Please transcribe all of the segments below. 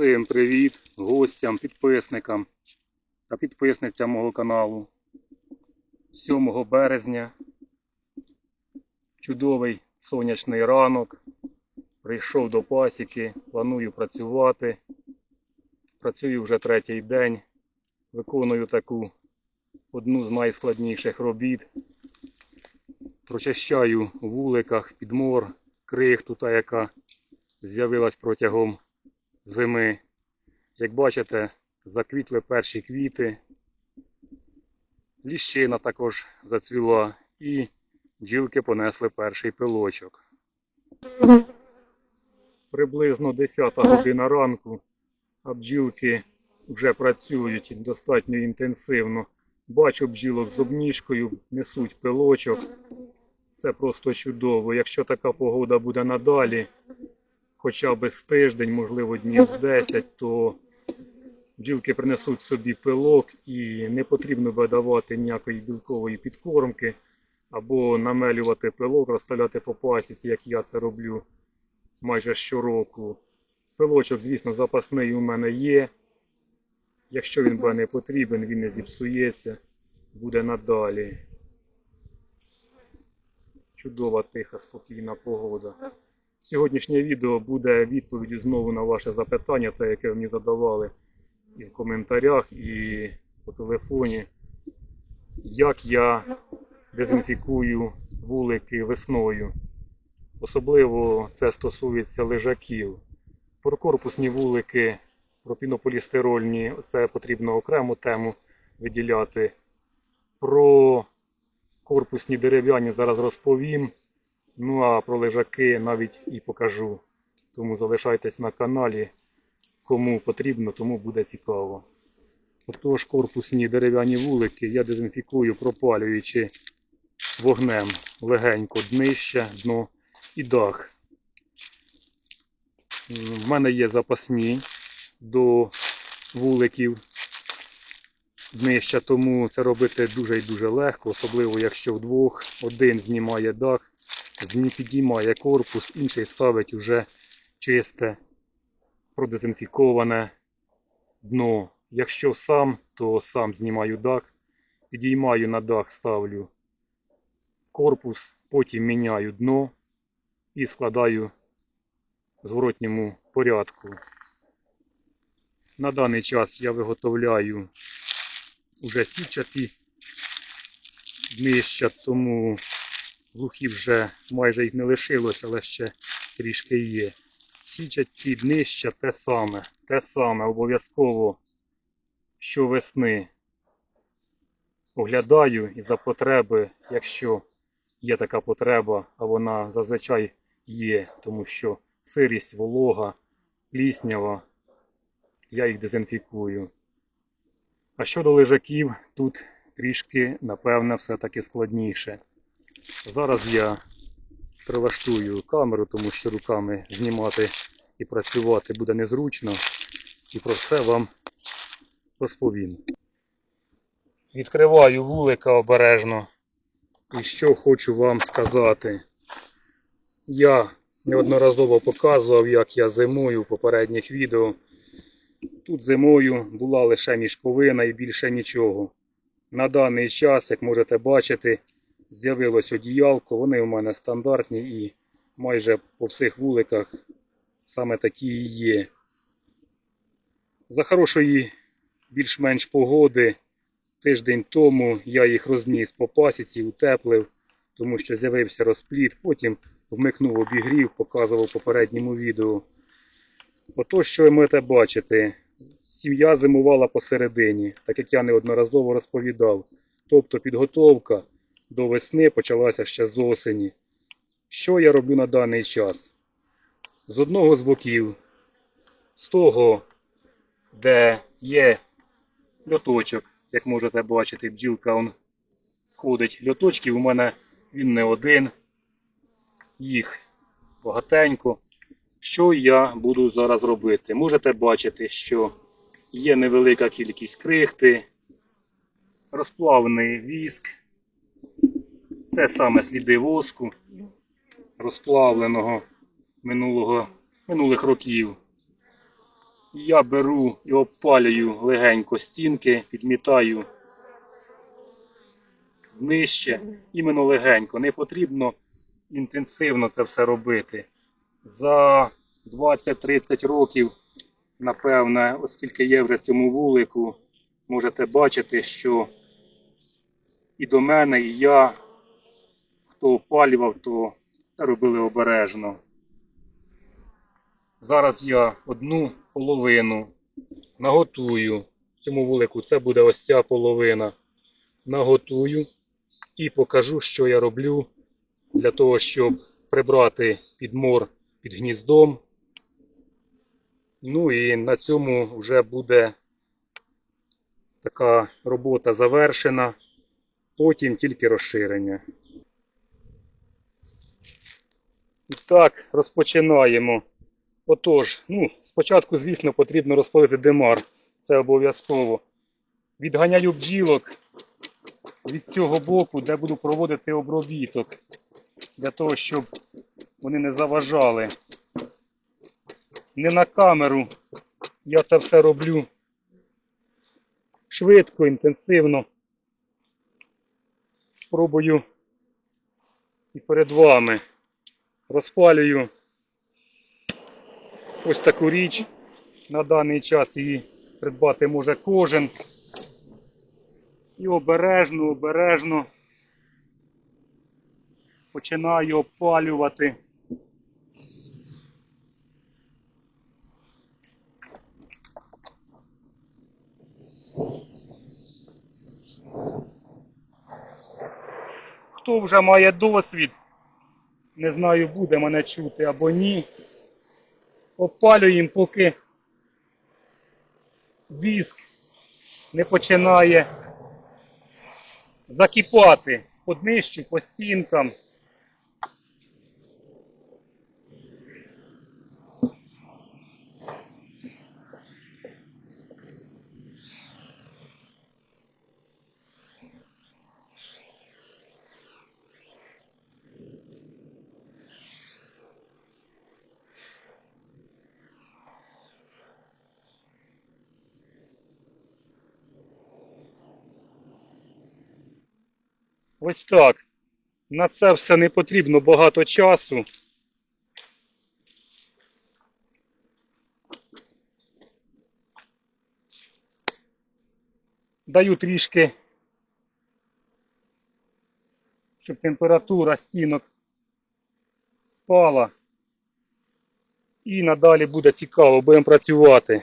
Усім привіт гостям, підписникам та підписницям мого каналу. 7 березня. Чудовий сонячний ранок. Прийшов до пасіки, планую працювати. Працюю вже третій день. Виконую таку одну з найскладніших робіт. Прочищаю у вуликах підмор, крихту, та яка з'явилась протягом зими. Як бачите, заквітли перші квіти. Ліщина також зацвіла і бджілки понесли перший пилочок. Приблизно 10 година ранку, а бджілки вже працюють достатньо інтенсивно. Бачу бджілок з обніжкою, несуть пилочок. Це просто чудово. Якщо така погода буде надалі, хоча б з тиждень, можливо, днів з 10, то бджілки принесуть собі пилок і не потрібно видавати ніякої білкової підкормки або намелювати пилок, розставляти по пасіці, як я це роблю майже щороку. Пилочок, звісно, запасний у мене є. Якщо він буде не потрібен, він не зіпсується, буде надалі. Чудова, тиха, спокійна погода. Сьогоднішнє відео буде відповіддю знову на ваше запитання, те, яке ви мені задавали і в коментарях, і по телефоні. Як я дезінфікую вулики весною. Особливо це стосується лежаків. Про корпусні вулики, про пінополістирольні, це потрібно окрему тему виділяти. Про корпусні дерев'яні зараз розповім. Ну а про лежаки навіть і покажу. Тому залишайтесь на каналі. Кому потрібно, тому буде цікаво. Отож, корпусні дерев'яні вулики я дезінфікую, пропалюючи вогнем легенько днище, дно і дах. В мене є запасні до вуликів днища, тому це робити дуже і дуже легко, особливо якщо вдвох один знімає дах, зні- підіймає корпус, інший ставить уже чисте, продезінфіковане дно. Якщо сам, то сам знімаю дах, підіймаю на дах, ставлю корпус, потім міняю дно і складаю в зворотньому порядку. На даний час я виготовляю уже січаті днища, тому глухів вже майже їх не лишилось, але ще трішки є. Січаті днища те саме, те саме обов'язково щовесни оглядаю і за потреби, якщо є така потреба, а вона зазвичай є, тому що сирість, волога, пліснява, я їх дезінфікую. А щодо лежаків, тут трішки, напевне, все-таки складніше. Зараз я прилаштую камеру, тому що руками знімати і працювати буде незручно. І про все вам розповім. Відкриваю вулика обережно. І що хочу вам сказати. Я неодноразово показував, як я зимую в попередніх відео. Тут зимою була лише мішковина і більше нічого. На даний час, як можете бачити, з'явилось одіялко. Вони у мене стандартні і майже по всіх вуликах саме такі і є. За хорошої більш-менш погоди тиждень тому я їх розніс по пасіці, утеплив, тому що з'явився розпліт. Потім вмикнув обігрів, показував в попередньому відео. Ото, що ви можете бачити, сім'я зимувала посередині, так як я неодноразово розповідав. Тобто підготовка до весни почалася ще з осені. Що я роблю на даний час? З одного з боків, з того, де є льоточок, як можете бачити, бджілка он ходить. Льоточків у мене він не один, їх багатенько. Що я буду зараз робити? Можете бачити, що є невелика кількість крихти, розплавлений віск. Це саме сліди воску, розплавленого минулого, минулих років. Я беру і обпалюю легенько стінки, підмітаю нижче, іменно легенько. Не потрібно інтенсивно це все робити. За 20-30 років, напевне, оскільки є вже цьому вулику, можете бачити, що і до мене, і я, хто опалював, то робили обережно. Зараз я одну половину наготую. В цьому вулику це буде ось ця половина. Наготую і покажу, що я роблю для того, щоб прибрати підмор під гніздом. Ну і на цьому вже буде така робота завершена. Потім тільки розширення. І так, розпочинаємо. Отож, ну, спочатку, звісно, потрібно розпалити димар. Це обов'язково. Відганяю бджілок від цього боку, де буду проводити обробіток. Для того, щоб вони не заважали. Не на камеру. Я це все роблю швидко, інтенсивно. Пробую і перед вами. Розпалюю ось таку річ. На даний час її придбати може кожен. І обережно, обережно починаю опалювати. Хто вже має досвід, не знаю, буде мене чути або ні. Опалюємо, поки віск не починає закипати по днищу, по стінкам. Ось так. На це все не потрібно багато часу. Даю трішки, щоб температура стінок спала. І надалі буде цікаво, будемо працювати.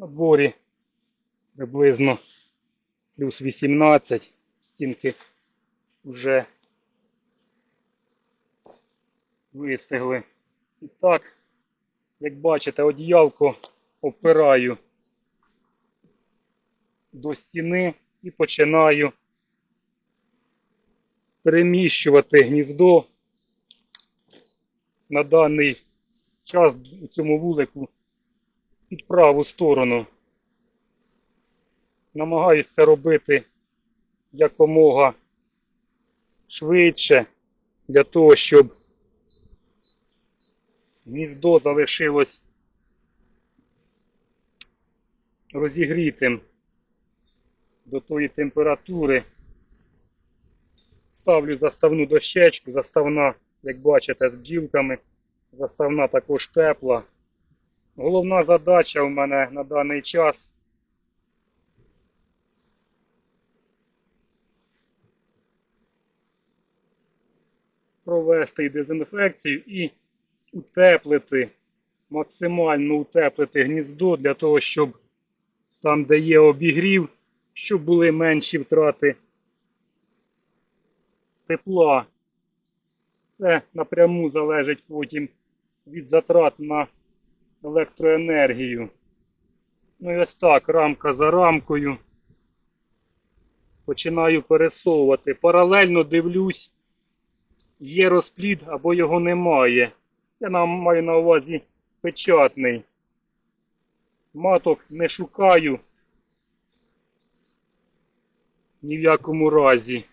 На дворі приблизно плюс 18. Стінки вже вистигли. І так, як бачите, одіялко опираю до стіни і починаю переміщувати гніздо на даний час у цьому вулику під праву сторону. Намагаюся робити якомога швидше, для того, щоб гніздо залишилось розігрітим до тої температури. Ставлю заставну дощечку, заставна, як бачите, з бджілками, заставна також тепла. Головна задача у мене на даний час провести дезінфекцію і утеплити, максимально утеплити гніздо для того, щоб там, де є обігрів, щоб були менші втрати тепла. Це напряму залежить потім від затрат на електроенергію. Ну і ось так, рамка за рамкою. Починаю пересовувати. Паралельно дивлюсь, є розплід або його немає. Я нам маю на увазі печатний. Маток не шукаю ні в якому разі.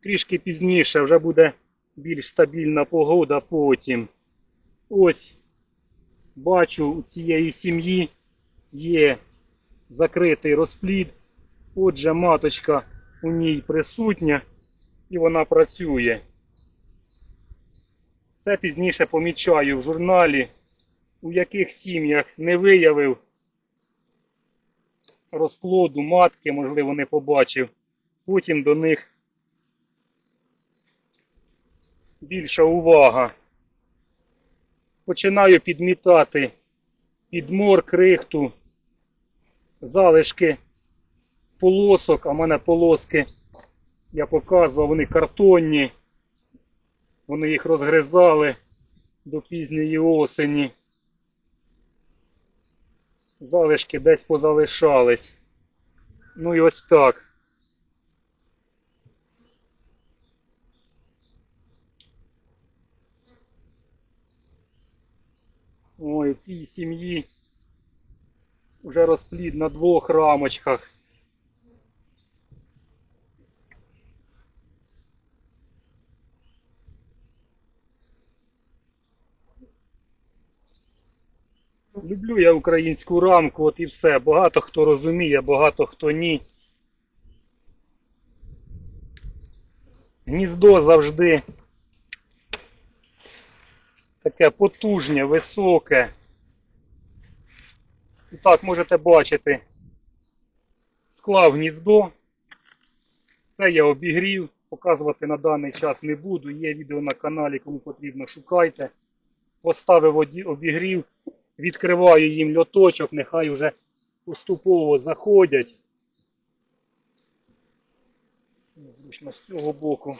трішки пізніше вже буде більш стабільна погода потім. Ось бачу у цієї сім'ї є закритий розплід. Отже, маточка у ній присутня і вона працює. Це пізніше помічаю в журналі, у яких сім'ях не виявив розплоду матки, можливо, не побачив. Потім до них більша увага. Починаю підмітати підмор, крихту, залишки полосок, а в мене полоски, я показував, вони картонні. Вони їх розгризали до пізньої осені. Залишки десь позалишались. Ну і ось так. Ой, цій сім'ї вже розплід на двох рамочках. Люблю я українську рамку, от і все. Багато хто розуміє, багато хто ні. Гніздо завжди таке потужне, високе. І так, можете бачити, склав гніздо. Це я обігрів. Показувати на даний час не буду. Є відео на каналі, кому потрібно, шукайте. Поставив обігрів, відкриваю їм льоточок, нехай вже поступово заходять. Зручно з цього боку.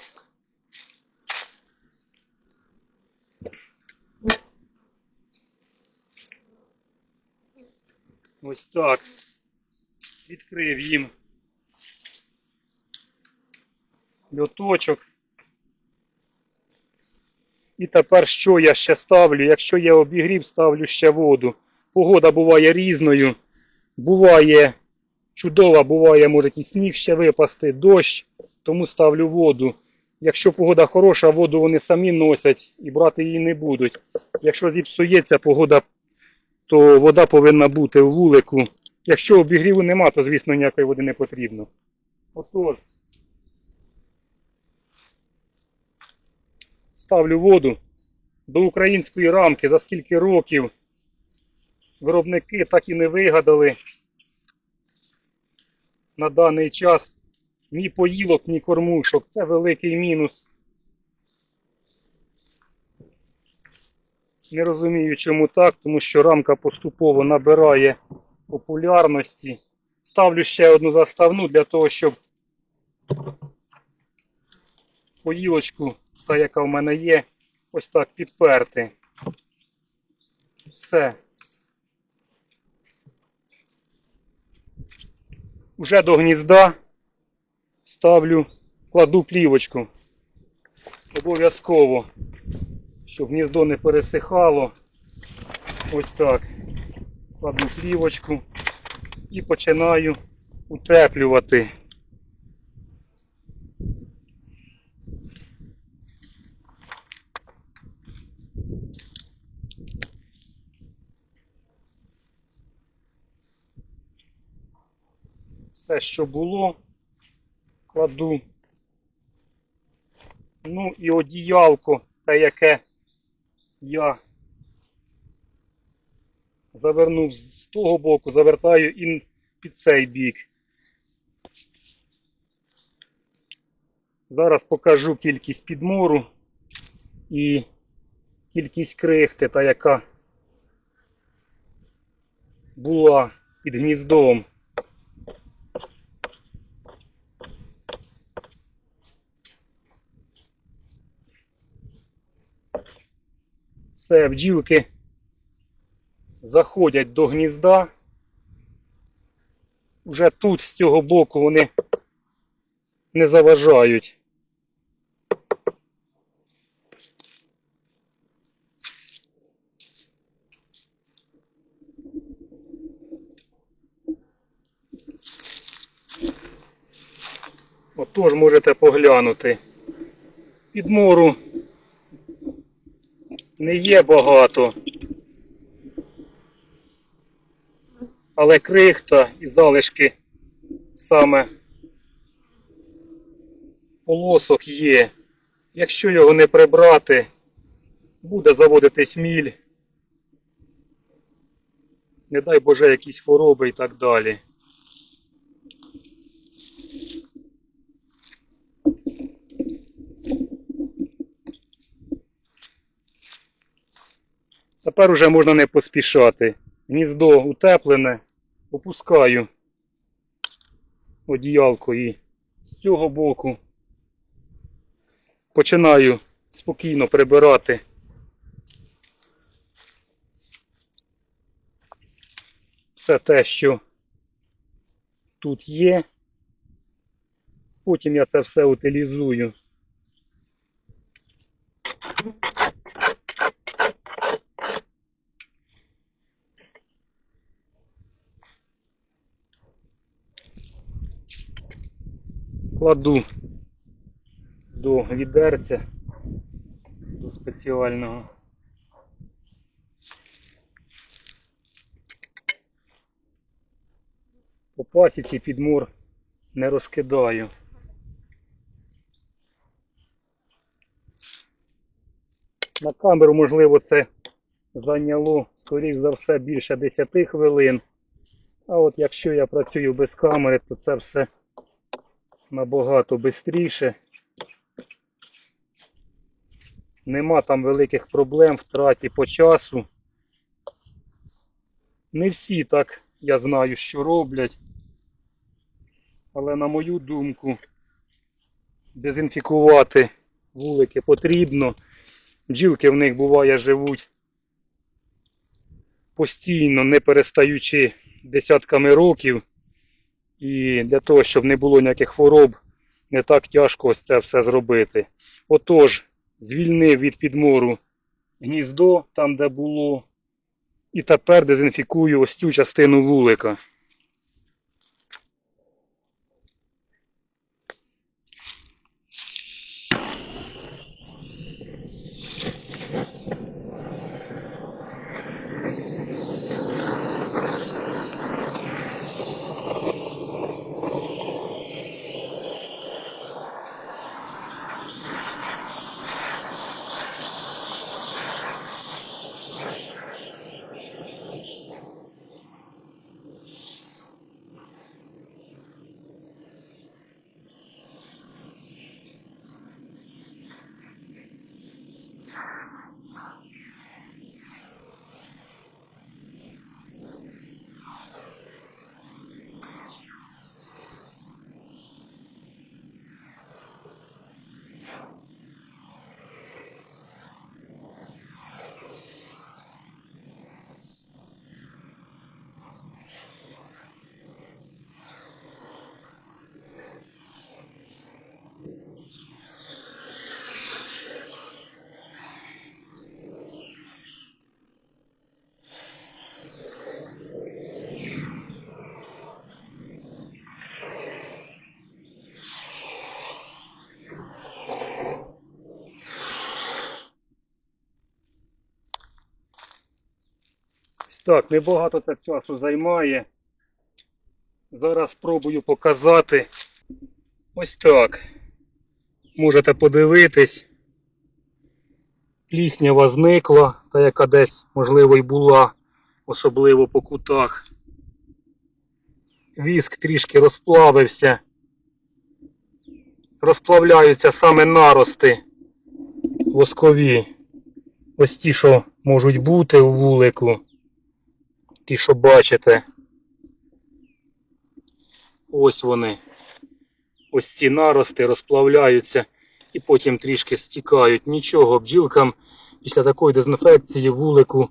Ось так. Відкрив їм льоточок. І тепер що я ще ставлю? Якщо я обігрів, ставлю ще воду. Погода буває різною. Буває чудова, буває, може і сніг ще випасти, дощ, тому ставлю воду. Якщо погода хороша, воду вони самі носять і брати її не будуть. Якщо зіпсується погода, то вода повинна бути в вулику. Якщо обігріву нема, то звісно ніякої води не потрібно. Отож. Ставлю воду до української рамки за скільки років виробники так і не вигадали на даний час ні поїлок, ні кормушок. Це великий мінус. Не розумію, чому так, тому що рамка поступово набирає популярності. Ставлю ще одну заставну для того, щоб поїлочку, та яка в мене є, ось так підперти. Все. Уже до гнізда ставлю, кладу плівочку. Обов'язково, щоб гніздо не пересихало. Ось так. Кладу плівочку і починаю утеплювати. Все, що було, кладу. Ну і одіялко, те, яке я завернув з того боку, завертаю і під цей бік. Зараз покажу кількість підмору і кількість крихти, та яка була під гніздом. Все, бджілки заходять до гнізда. Вже тут з цього боку вони не заважають. Отож можете поглянути. Підмору не є багато. Але крихта і залишки саме полосок є. Якщо його не прибрати, буде заводитись міль. Не дай Боже, якісь хвороби і так далі. Тепер уже можна не поспішати. Гніздо утеплене, опускаю одіялко і з цього боку починаю спокійно прибирати все те, що тут є. Потім я це все утилізую. Кладу до відерця, до спеціального. По пасіці підмор не розкидаю. На камеру, можливо, це зайняло, скоріш за все, більше 10 хвилин. А от якщо я працюю без камери, то це все набагато швидше. Нема там великих проблем, втраті по часу. Не всі так, я знаю, що роблять. Але на мою думку, дезінфікувати вулики потрібно. Бджілки в них буває живуть постійно, не перестаючи десятками років. І для того, щоб не було ніяких хвороб, не так тяжко ось це все зробити. Отож, звільнив від підмору гніздо там, де було. І тепер дезінфікую ось цю частину вулика. Так, небагато так часу займає. Зараз спробую показати. Ось так. Можете подивитись. Пліснява зникла, та яка десь, можливо, і була, особливо по кутах. Віск трішки розплавився. Розплавляються саме нарости воскові. Ось ті, що можуть бути в вулику. Ті, що бачите. Ось вони. Ось ці нарости розплавляються і потім трішки стікають. Нічого, бджілкам після такої дезінфекції вулику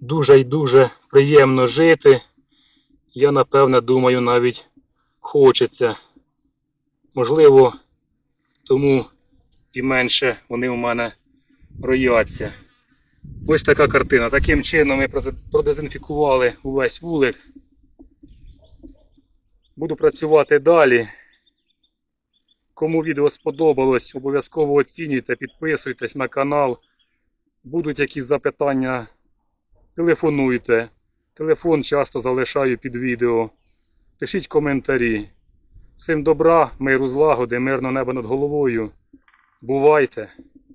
дуже і дуже приємно жити. Я напевне думаю, навіть хочеться. Можливо, тому і менше вони у мене рояться. Ось така картина. Таким чином ми продезінфікували увесь вулик. Буду працювати далі. Кому відео сподобалось, обов'язково оцінюйте, підписуйтесь на канал. Будуть якісь запитання, телефонуйте. Телефон часто залишаю під відео. Пишіть коментарі. Всім добра, миру злагоди, мирного неба над головою. Бувайте!